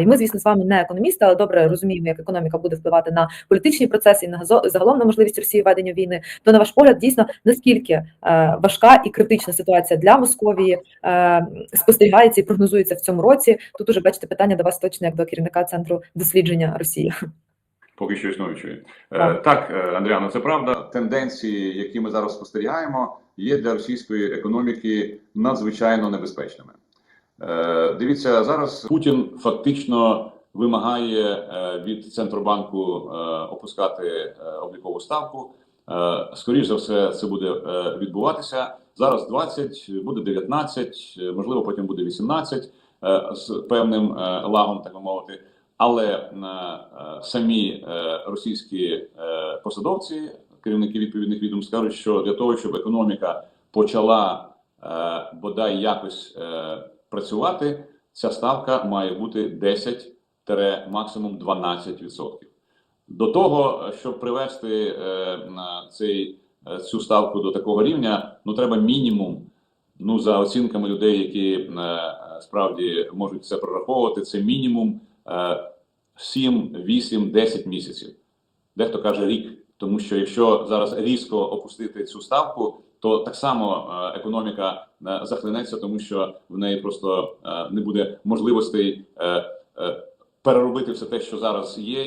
І ми, звісно, з вами не економісти, але добре розуміємо, як економіка буде впливати на політичні процеси і на загалом на можливість Росії ведення війни. То на ваш погляд, дійсно наскільки е, важка і критична ситуація для Московії е, спостерігається і прогнозується в цьому році. Тут уже бачите питання до вас точно як до керівника центру дослідження Росії. Поки що існуючої. Е, Так. Так, Андріано, це правда. Тенденції, які ми зараз спостерігаємо, є для російської економіки надзвичайно небезпечними. Е, Дивіться, зараз Путін фактично вимагає е, від центробанку е, опускати облікову ставку. Скоріше за все, це буде відбуватися. Зараз 20, буде 19, е, можливо, потім буде 18 е, з певним лагом, так би мовити. Але самі російські посадовці, керівники відповідних відомств, кажуть, що для того, щоб економіка почала бодай якось працювати, ця ставка має бути 10 максимум 12%. До того, щоб привести е, цей, е, цю ставку до такого рівня, ну треба мінімум. Ну, за оцінками людей, які е, справді можуть це прораховувати, це мінімум е, 7, 8, 10 місяців. Дехто каже рік. Тому що якщо зараз різко опустити цю ставку, то так само е, економіка е, захлинеться, тому що в неї просто е, не буде можливостей переробити все те, що зараз є,